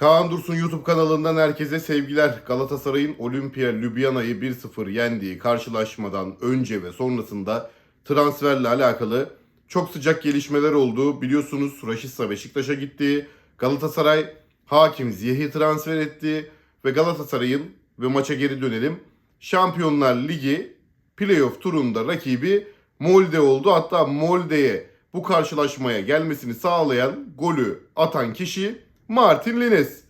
Kaan Dursun YouTube kanalından herkese sevgiler. Galatasaray'ın Olimpia Ljubljana'yı 1-0 yendiği karşılaşmadan önce ve sonrasında transferle alakalı çok sıcak gelişmeler oldu. Biliyorsunuz Raşitsa Beşiktaş'a gitti. Galatasaray Hakim Ziyeh'i transfer etti ve Galatasaray'ın ve maça geri dönelim. Şampiyonlar Ligi playoff turunda rakibi Molde oldu. Hatta Molde'ye bu karşılaşmaya gelmesini sağlayan golü atan kişi Martin Lines.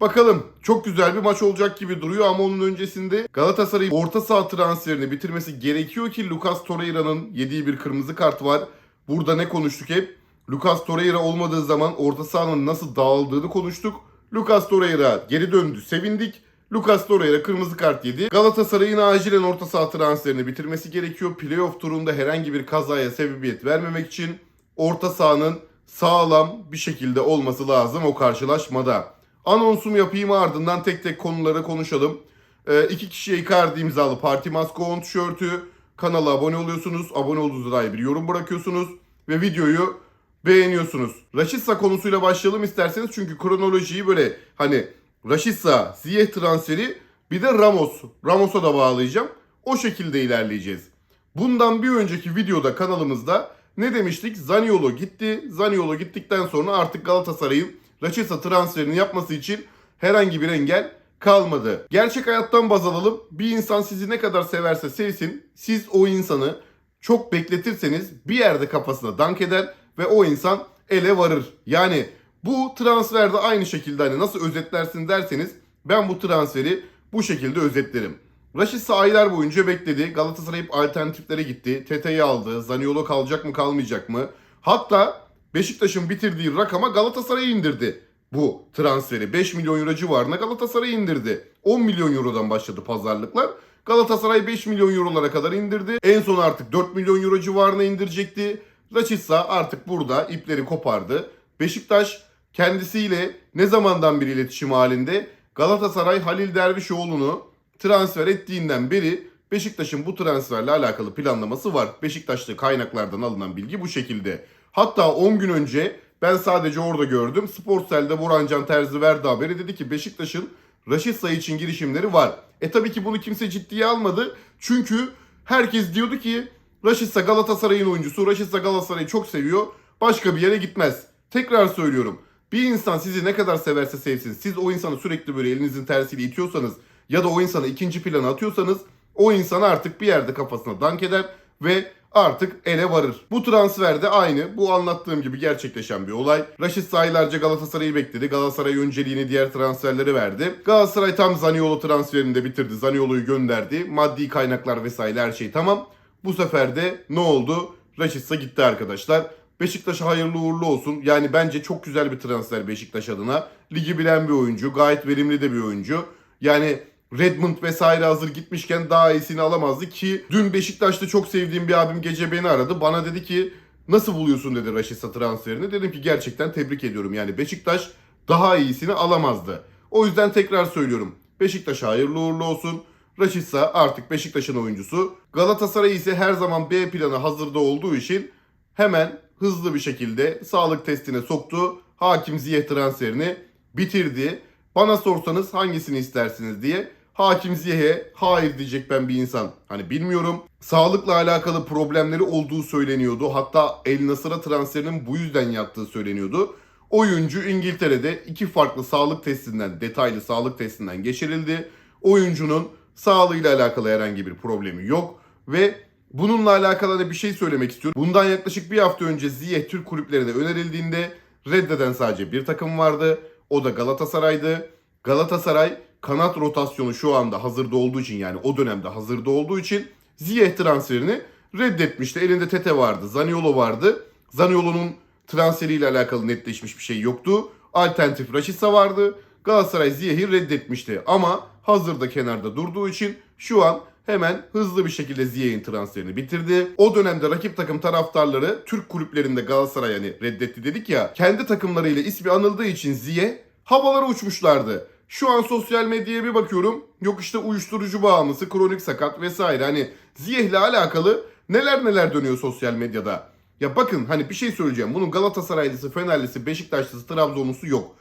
Bakalım çok güzel bir maç olacak gibi duruyor ama onun öncesinde Galatasaray'ın orta saha transferini bitirmesi gerekiyor ki Lucas Torreira'nın yediği bir kırmızı kart var. Burada ne konuştuk hep? Lucas Torreira olmadığı zaman orta sahanın nasıl dağıldığını konuştuk. Lucas Torreira geri döndü. Sevindik. Lucas Torreira kırmızı kart yedi. Galatasaray'ın acilen orta saha transferini bitirmesi gerekiyor. Playoff turunda herhangi bir kazaya sebebiyet vermemek için orta sahanın sağlam bir şekilde olması lazım o karşılaşmada. Anonsumu yapayım ardından tek tek konuları konuşalım. Ee, iki kişiye Icardi imzalı Parti Maskon tişörtü. Kanala abone oluyorsunuz. Abone olduğunuza dair bir yorum bırakıyorsunuz. Ve videoyu beğeniyorsunuz. Raşitsa konusuyla başlayalım isterseniz. Çünkü kronolojiyi böyle hani Raşitsa, Ziyeh transferi bir de Ramos. Ramos'a da bağlayacağım. O şekilde ilerleyeceğiz. Bundan bir önceki videoda kanalımızda ne demiştik? Zaniolo gitti. Zaniolo gittikten sonra artık Galatasaray'ın Raşitsa transferini yapması için herhangi bir engel kalmadı. Gerçek hayattan baz alalım. Bir insan sizi ne kadar severse sevsin, siz o insanı çok bekletirseniz bir yerde kafasına dank eder ve o insan ele varır. Yani bu transferde aynı şekilde hani nasıl özetlersin derseniz ben bu transferi bu şekilde özetlerim. Raşitsa aylar boyunca bekledi. Galatasaray hep alternatiflere gitti. Tete'yi aldı. Zaniolo kalacak mı kalmayacak mı? Hatta Beşiktaş'ın bitirdiği rakama Galatasaray'ı indirdi bu transferi. 5 milyon euro civarına Galatasaray'ı indirdi. 10 milyon eurodan başladı pazarlıklar. Galatasaray 5 milyon eurolara kadar indirdi. En son artık 4 milyon euro civarına indirecekti. Raşitsa artık burada ipleri kopardı. Beşiktaş kendisiyle ne zamandan bir iletişim halinde Galatasaray Halil Dervişoğlu'nu transfer ettiğinden beri Beşiktaş'ın bu transferle alakalı planlaması var. Beşiktaşlı kaynaklardan alınan bilgi bu şekilde. Hatta 10 gün önce ben sadece orada gördüm. Sportsel'de Burhancan Terzi verdi haberi. Dedi ki Beşiktaş'ın Raşit Sayı için girişimleri var. E tabii ki bunu kimse ciddiye almadı. Çünkü herkes diyordu ki Raşitsa Galatasaray'ın oyuncusu. Raşitsa Galatasaray'ı çok seviyor. Başka bir yere gitmez. Tekrar söylüyorum. Bir insan sizi ne kadar severse sevsin. Siz o insanı sürekli böyle elinizin tersiyle itiyorsanız ya da o insanı ikinci plana atıyorsanız o insan artık bir yerde kafasına dank eder ve artık ele varır. Bu transfer de aynı. Bu anlattığım gibi gerçekleşen bir olay. Raşit aylarca Galatasaray'ı bekledi. Galatasaray önceliğini diğer transferlere verdi. Galatasaray tam Zaniolo transferini de bitirdi. Zaniolo'yu gönderdi. Maddi kaynaklar vesaire her şey tamam. Bu sefer de ne oldu? Raşitsa gitti arkadaşlar. Beşiktaş'a hayırlı uğurlu olsun. Yani bence çok güzel bir transfer Beşiktaş adına. Ligi bilen bir oyuncu. Gayet verimli de bir oyuncu. Yani Redmond vesaire hazır gitmişken daha iyisini alamazdı ki dün Beşiktaş'ta çok sevdiğim bir abim gece beni aradı. Bana dedi ki nasıl buluyorsun dedi Raşitsa transferini. Dedim ki gerçekten tebrik ediyorum. Yani Beşiktaş daha iyisini alamazdı. O yüzden tekrar söylüyorum. Beşiktaş'a hayırlı uğurlu olsun. Raşitsa artık Beşiktaş'ın oyuncusu. Galatasaray ise her zaman B planı hazırda olduğu için hemen hızlı bir şekilde sağlık testine soktu. Hakim Ziyeh transferini bitirdi. Bana sorsanız hangisini istersiniz diye Hakim Ziyeh'e hayır diyecek ben bir insan. Hani bilmiyorum. Sağlıkla alakalı problemleri olduğu söyleniyordu. Hatta El Nasır'a transferinin bu yüzden yaptığı söyleniyordu. Oyuncu İngiltere'de iki farklı sağlık testinden, detaylı sağlık testinden geçirildi. Oyuncunun sağlığıyla alakalı herhangi bir problemi yok ve bununla alakalı da bir şey söylemek istiyorum. Bundan yaklaşık bir hafta önce Ziyeh Türk kulüplerine önerildiğinde reddeden sadece bir takım vardı. O da Galatasaray'dı. Galatasaray kanat rotasyonu şu anda hazırda olduğu için yani o dönemde hazırda olduğu için Ziyeh transferini reddetmişti. Elinde Tete vardı, Zaniolo vardı. Zaniolo'nun transferiyle alakalı netleşmiş bir şey yoktu. Alternatif Raşitsa vardı. Galatasaray Ziyeh'i reddetmişti ama hazırda kenarda durduğu için şu an hemen hızlı bir şekilde Ziyeh'in transferini bitirdi. O dönemde rakip takım taraftarları Türk kulüplerinde Galatasaray hani reddetti dedik ya. Kendi takımlarıyla ismi anıldığı için Ziyeh havalara uçmuşlardı. Şu an sosyal medyaya bir bakıyorum. Yok işte uyuşturucu bağımlısı, kronik sakat vesaire. Hani Ziyeh'le alakalı neler neler dönüyor sosyal medyada. Ya bakın hani bir şey söyleyeceğim. Bunun Galatasaraylısı, Fenerlisi, Beşiktaşlısı, Trabzonlusu yok.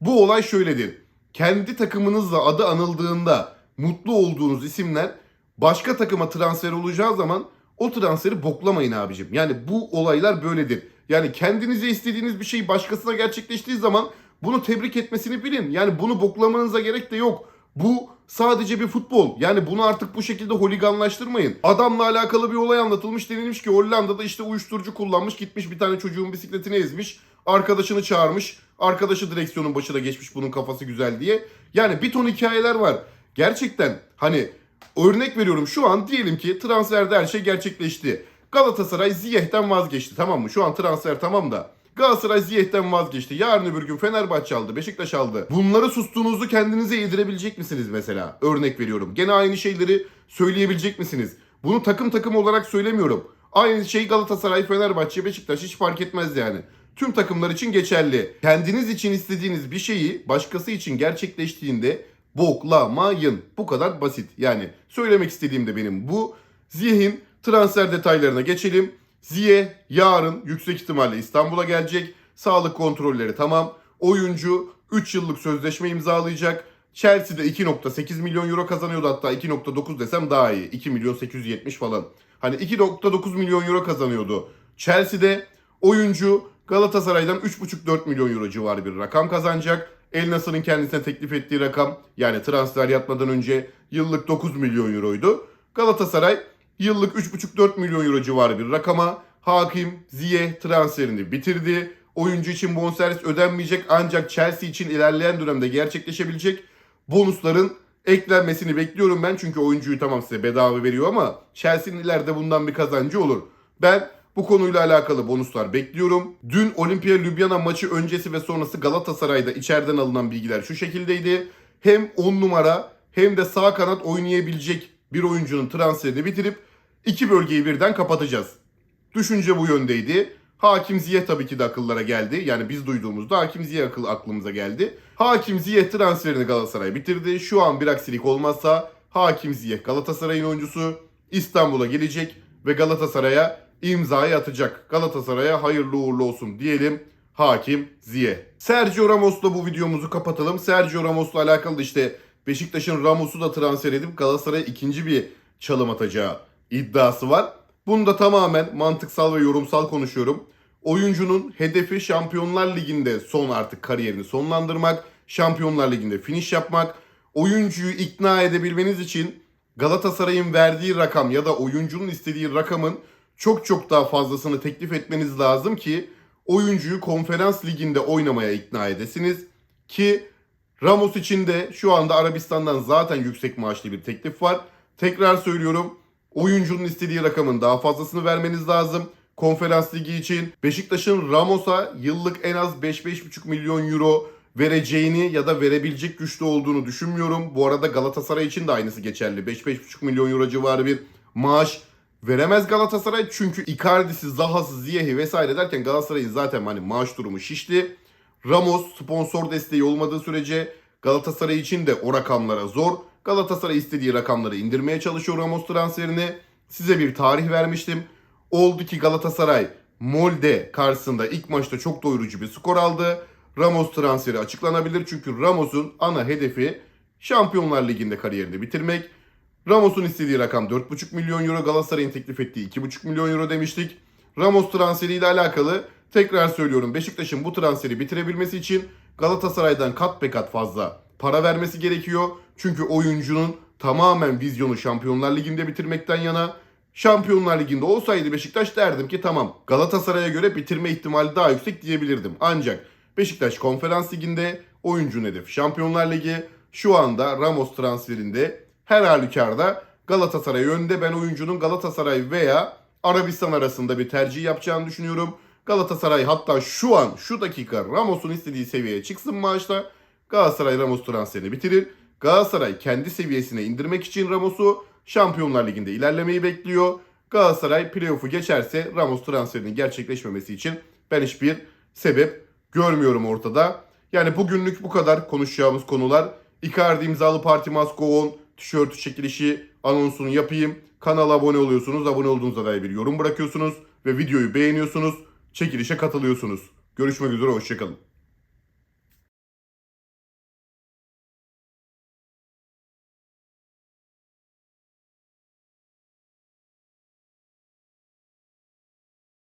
Bu olay şöyledir. Kendi takımınızla adı anıldığında mutlu olduğunuz isimler başka takıma transfer olacağı zaman o transferi boklamayın abicim. Yani bu olaylar böyledir. Yani kendinize istediğiniz bir şey başkasına gerçekleştiği zaman bunu tebrik etmesini bilin. Yani bunu boklamanıza gerek de yok. Bu sadece bir futbol. Yani bunu artık bu şekilde holiganlaştırmayın. Adamla alakalı bir olay anlatılmış. Denilmiş ki Hollanda'da işte uyuşturucu kullanmış. Gitmiş bir tane çocuğun bisikletini ezmiş. Arkadaşını çağırmış. Arkadaşı direksiyonun başına geçmiş bunun kafası güzel diye. Yani bir ton hikayeler var. Gerçekten hani örnek veriyorum şu an diyelim ki transferde her şey gerçekleşti. Galatasaray Ziyeh'ten vazgeçti tamam mı? Şu an transfer tamam da. Galatasaray Ziyeh'ten vazgeçti. Yarın öbür gün Fenerbahçe aldı, Beşiktaş aldı. Bunları sustuğunuzu kendinize yedirebilecek misiniz mesela? Örnek veriyorum. Gene aynı şeyleri söyleyebilecek misiniz? Bunu takım takım olarak söylemiyorum. Aynı şey Galatasaray, Fenerbahçe, Beşiktaş hiç fark etmez yani. Tüm takımlar için geçerli. Kendiniz için istediğiniz bir şeyi başkası için gerçekleştiğinde boklamayın. Bu kadar basit. Yani söylemek istediğim de benim bu. Ziyeh'in transfer detaylarına geçelim. Ziyeh yarın yüksek ihtimalle İstanbul'a gelecek. Sağlık kontrolleri tamam. Oyuncu 3 yıllık sözleşme imzalayacak. Chelsea'de 2.8 milyon euro kazanıyordu hatta 2.9 desem daha iyi. 2 milyon 870 falan. Hani 2.9 milyon euro kazanıyordu. Chelsea'de oyuncu Galatasaray'dan 3.5-4 milyon euro civarı bir rakam kazanacak. El Nasır'ın kendisine teklif ettiği rakam yani transfer yatmadan önce yıllık 9 milyon euroydu. Galatasaray yıllık 3,5-4 milyon euro civarı bir rakama Hakim Ziyeh transferini bitirdi. Oyuncu için bonservis ödenmeyecek ancak Chelsea için ilerleyen dönemde gerçekleşebilecek bonusların eklenmesini bekliyorum ben. Çünkü oyuncuyu tamam size bedava veriyor ama Chelsea'nin ileride bundan bir kazancı olur. Ben bu konuyla alakalı bonuslar bekliyorum. Dün Olimpia Ljubljana maçı öncesi ve sonrası Galatasaray'da içeriden alınan bilgiler şu şekildeydi. Hem 10 numara hem de sağ kanat oynayabilecek bir oyuncunun transferini bitirip iki bölgeyi birden kapatacağız. Düşünce bu yöndeydi. Hakim Ziyeh tabii ki de akıllara geldi. Yani biz duyduğumuzda Hakim Ziyeh akıl aklımıza geldi. Hakim Ziyeh transferini Galatasaray bitirdi. Şu an bir aksilik olmazsa Hakim Ziyeh Galatasaray'ın oyuncusu İstanbul'a gelecek ve Galatasaray'a imzayı atacak. Galatasaray'a hayırlı uğurlu olsun diyelim. Hakim Ziyeh. Sergio Ramos'la bu videomuzu kapatalım. Sergio Ramos'la alakalı işte Beşiktaş'ın Ramos'u da transfer edip Galatasaray'a ikinci bir çalım atacağı iddiası var. Bunu da tamamen mantıksal ve yorumsal konuşuyorum. Oyuncunun hedefi Şampiyonlar Ligi'nde son artık kariyerini sonlandırmak, Şampiyonlar Ligi'nde finish yapmak. Oyuncuyu ikna edebilmeniz için Galatasaray'ın verdiği rakam ya da oyuncunun istediği rakamın çok çok daha fazlasını teklif etmeniz lazım ki oyuncuyu konferans liginde oynamaya ikna edesiniz. Ki Ramos için de şu anda Arabistan'dan zaten yüksek maaşlı bir teklif var. Tekrar söylüyorum oyuncunun istediği rakamın daha fazlasını vermeniz lazım. Konferans ligi için Beşiktaş'ın Ramos'a yıllık en az 5-5,5 milyon euro vereceğini ya da verebilecek güçlü olduğunu düşünmüyorum. Bu arada Galatasaray için de aynısı geçerli. 5-5,5 milyon euro civarı bir maaş veremez Galatasaray. Çünkü Icardi'si, Zaha'sı, Ziyeh'i vesaire derken Galatasaray'ın zaten hani maaş durumu şişti. Ramos sponsor desteği olmadığı sürece Galatasaray için de o rakamlara zor. Galatasaray istediği rakamları indirmeye çalışıyor Ramos transferini. Size bir tarih vermiştim. Oldu ki Galatasaray Molde karşısında ilk maçta çok doyurucu bir skor aldı. Ramos transferi açıklanabilir çünkü Ramos'un ana hedefi Şampiyonlar Ligi'nde kariyerini bitirmek. Ramos'un istediği rakam 4,5 milyon euro, Galatasaray'ın teklif ettiği 2,5 milyon euro demiştik. Ramos transferiyle alakalı tekrar söylüyorum Beşiktaş'ın bu transferi bitirebilmesi için Galatasaray'dan kat be kat fazla para vermesi gerekiyor. Çünkü oyuncunun tamamen vizyonu Şampiyonlar Ligi'nde bitirmekten yana. Şampiyonlar Ligi'nde olsaydı Beşiktaş derdim ki tamam Galatasaray'a göre bitirme ihtimali daha yüksek diyebilirdim. Ancak Beşiktaş Konferans Ligi'nde oyuncunun hedefi Şampiyonlar Ligi. Şu anda Ramos transferinde her halükarda Galatasaray önde. Ben oyuncunun Galatasaray veya Arabistan arasında bir tercih yapacağını düşünüyorum. Galatasaray hatta şu an şu dakika Ramos'un istediği seviyeye çıksın maaşla. Galatasaray Ramos transferini bitirir. Galatasaray kendi seviyesine indirmek için Ramos'u Şampiyonlar Ligi'nde ilerlemeyi bekliyor. Galatasaray playoff'u geçerse Ramos transferinin gerçekleşmemesi için ben hiçbir sebep görmüyorum ortada. Yani bugünlük bu kadar konuşacağımız konular. Icardi imzalı Parti 10 tişörtü çekilişi anonsunu yapayım. Kanala abone oluyorsunuz. Abone olduğunuzda dair bir yorum bırakıyorsunuz ve videoyu beğeniyorsunuz. Çekilişe katılıyorsunuz. Görüşmek üzere hoşçakalın.